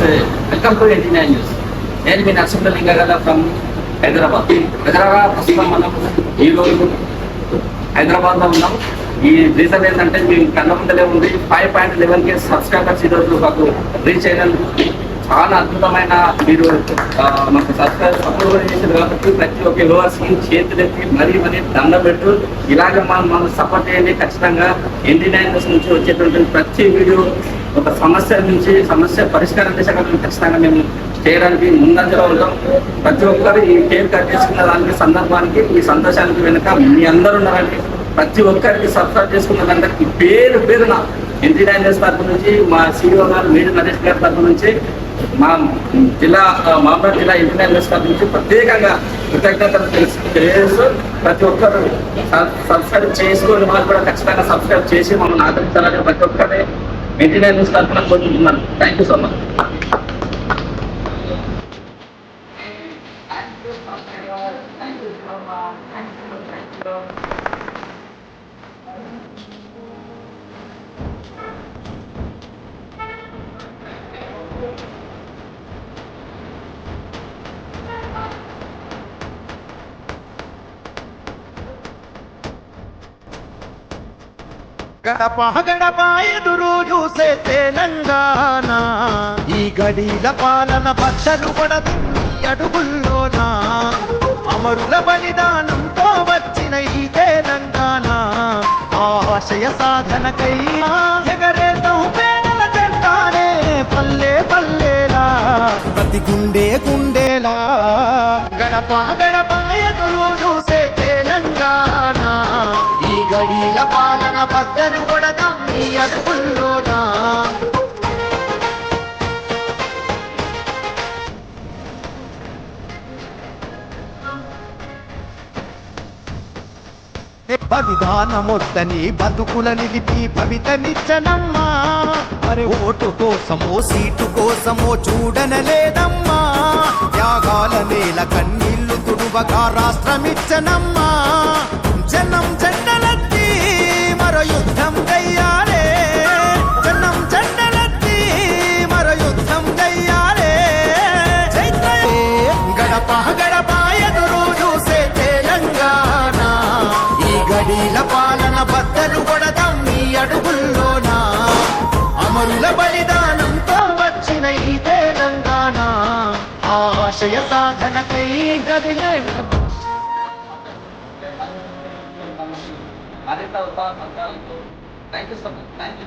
Welcome to NT nine news నేను మీ Narasimha లింగగల from Hyderabad Hyderabad ప్రస్తుతం మనం ఈరోజు హైదరాబాద్లో ఉన్నాం. ఈ రీజన్ ఏంటంటే మేము కన్న ముందలే ఉంది five point eleven K subscribers ఈరోజు మాకు రీచ్ అయినందుకు చాలా అద్భుతమైన మీరు మాకు సబ్స్క్రైబ్ సపోర్ట్ కూడా చేశారు కాబట్టి ప్రతి ఒక్క యువర్స్కి చేతులెత్తి మరీ మరీ దండం పెట్టు. ఇలాగే మనం మనం సపోర్ట్ చేయండి. ఖచ్చితంగా ఎన్టీ నైన్ నుంచి వచ్చేటువంటి ప్రతి వీడియో ఒక సమస్య నుంచి సమస్య పరిష్కారం దిశగా ఖచ్చితంగా మేము చేయడానికి ముందంజలో ఉంటాం. ప్రతి ఒక్కరు ఈ కేక్ కట్ చేసుకున్న దానికి సందర్భానికి ఈ సంతోషానికి వెనుక మీ అందరూ ఉన్నారండి. ప్రతి ఒక్కరికి సబ్స్క్రైబ్ చేసుకున్న అందరికి పేరు పేరున ఎన్టీ నైన్ తరపు నుంచి మా సీఈఓ గారు మీడియా నరేష్ గారి తరపు నుంచి మా జిల్లా ఆ, మహబూబ్ జిల్లా ఎన్టీ నైన్ నుంచి ప్రత్యేకంగా కృతజ్ఞతలు తెలుసు తెలియజేస్తూ ప్రతి ఒక్కరు సబ్- సబ్స్క్రైబ్ చేసుకొని వాళ్ళు కూడా ఖచ్చితంగా సబ్స్క్రైబ్ చేసి మమ్మల్ని ఆదరించాలని ప్రతి ఒక్కరిని ఎన్టీ నైన్ న్యూస్ తరఫున కోరుకుంటున్నాను thank you so much Thank you. గడప గడప ఎదురు చూసే తెలంగాణ ఈ గడిల పాలన పచ్చలు పడతుంది అడుగుల్లోనా అమరుల బలిదానంతో వచ్చిన ఈ తెలంగాణ ఆశయ సాధనకై ఎగరేతం పేదల జెండానే పల్లె పల్లెలా ప్రతి గుండె గుండేలా. గడప గడప ఎదురు ఈ అడుగుల్లోనా బలిదానమొద్దని బతుకుల నిలిపి భవితనిచ్చనమ్మా మరి ఓటు కోసమో సీటు కోసమో చూడనలేదమ్మా. త్యాగాల నేల కన్నీళ్ళు తుడువగా రాష్ట్రమిచ్చనమ్మా. గడప గడప ఎదురు చూసే తెలంగాణ. ఈ గడిల పాలన బద్దలు కొడదాం మీ అడుగుల్లోనా? అమరుల బలిదానంతో వచ్చిన ఈ తెలంగాణ. ఆశయ సాధనకై గదిలే మరింత ఉత్సాహంతో thank you so much thank you